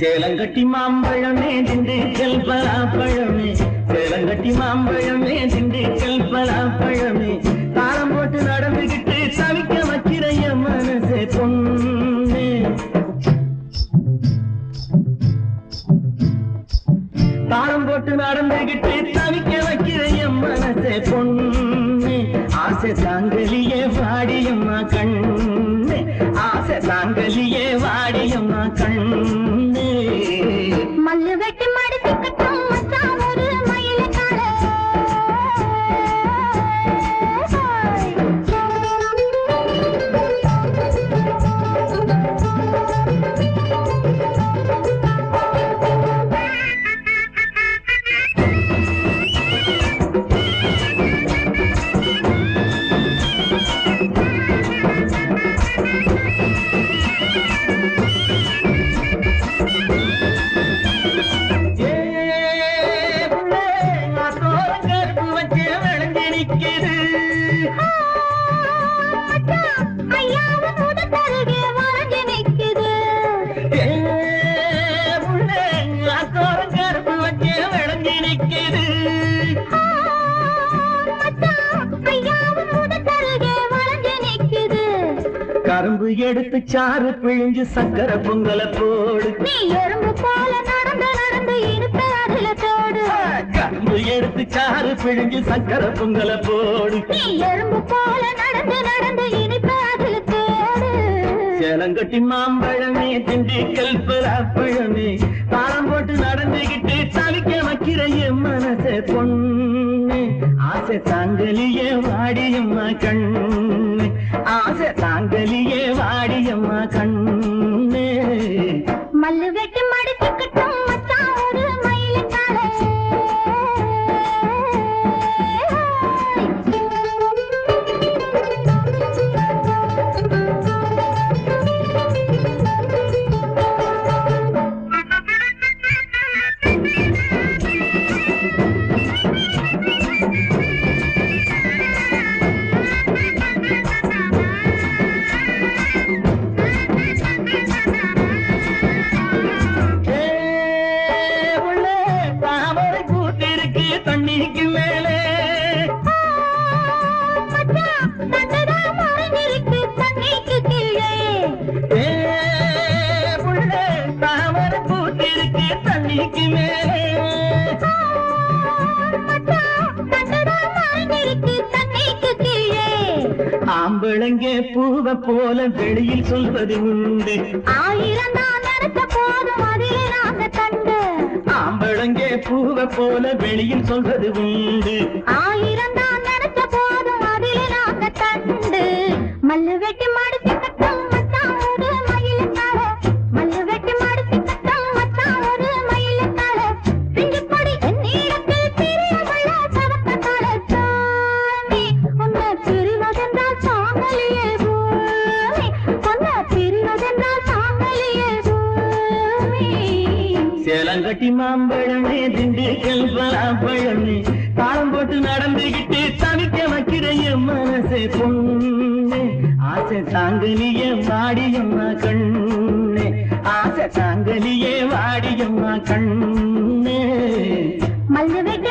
சேலங்கட்டி மாம்பழமே திண்டு திண்டுக்கல் பழமே சேலங்கட்டி மாம்பழமே திண்டு திண்டுக்கல் பழமே தாளம் போட்டு நடந்துகிட்டு தவிக்க வைக்கிற மனசே பொண்ணே. தாளம் போட்டு நடந்துகிட்டு தவிக்க வைக்கிறைய மனசே பொண்ணு. ஆசை தாங்கலியே பாடியம்மா கண்ணு. ஆசை தாங்கலியே வாடியம்மா கண்ணு. மல்லு வெட்டி மடித்து கட்டும் கரும்பு எடுத்து சாறு பிழிஞ்சு சக்கர பொங்கல போடு. நீ எறும்பு போல நடந்து நடந்து இனிப்ப அதுல கரும்பு எடுத்து சாறு பிழிஞ்சு சக்கரை பொங்கல போடு. எறும்பு போல நடந்து நடந்து இனிப்ப அதுல தோடு. சேலங்கட்டி மாம்பழமே திண்டுக்கல் பலாப்பழமே தாளம் போட்டு நடந்துகிட்டு தவிக்க வைக்கிற என் மனசே பொண்ணு. ஆசை தாங்கலியே வாடியம்மா கண்ணு. ஆசை தாங்கலியே வாடியம்மா கண்ணு. மல்லு வெட்டி பூத்திருக்கு தண்ணிக்கு மேலே. ஆம்பளங்க பூவ போல வெளியில் சொல்வது உண்டு. ஆயிரம் தான் போதும் அதிலே நாங்க தண்டு ஆம்பளங்க பூவ போல வெளியில் சொல்வது உண்டு. ஆயிரம் கட்டி மாம்பழமே திண்டுக்கல் பலாப்பழமே. தாளம் போட்டு நடந்துகிட்டு தவிக்க வைக்கிறைய மனசே பொண்ணு. ஆசை தாங்கலிய வாடியம்மா கண்ணு. ஆசை தாங்கலிய வாடியம்மா கண்ணு. மல்லு வெட்டி